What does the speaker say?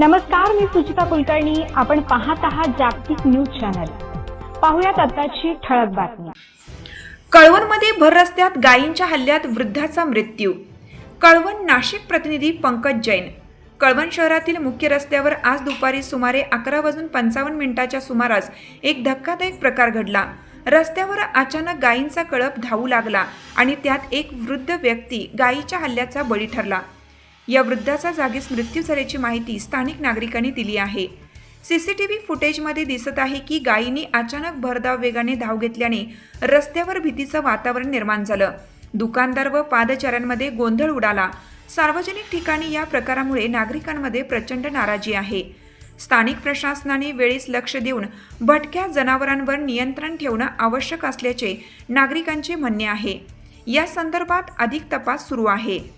नमस्कार मी सुचिता कुलकर्णी. आपण पाहत आहात जागतिक न्यूज चॅनल. पाहुयात आताची ठळक बातमी. कळवणमध्ये भर रस्त्यात गायींच्या हल्ल्यात वृद्धाचा मृत्यू. कळवण नाशिक प्रतिनिधी पंकज जैन. कळवण शहरातील मुख्य रस्त्यावर आज दुपारी सुमारे अकरा वाजून पंचावन्न मिनिटाच्या सुमारास एक धक्कादायक प्रकार घडला. रस्त्यावर अचानक गायींचा कळप धावू लागला आणि त्यात एक वृद्ध व्यक्ती गायीच्या हल्ल्याचा बळी ठरला. या वृद्धाचा जागीच मृत्यू झाल्याची माहिती स्थानिक नागरिकांनी दिली आहे. सीसीटीव्ही फुटेजमध्ये दिसत आहे की गायींनी अचानक भरधाव वेगाने धाव घेतल्याने रस्त्यावर भीतीचं वातावरण निर्माण झालं. दुकानदार व पादचाऱ्यांमध्ये गोंधळ उडाला. सार्वजनिक ठिकाणी या प्रकारामुळे नागरिकांमध्ये प्रचंड नाराजी आहे. स्थानिक प्रशासनाने वेळीच लक्ष देऊन भटक्या जनावरांवर नियंत्रण ठेवणं आवश्यक असल्याचे नागरिकांचे म्हणणे आहे. या संदर्भात अधिक तपास सुरू आहे.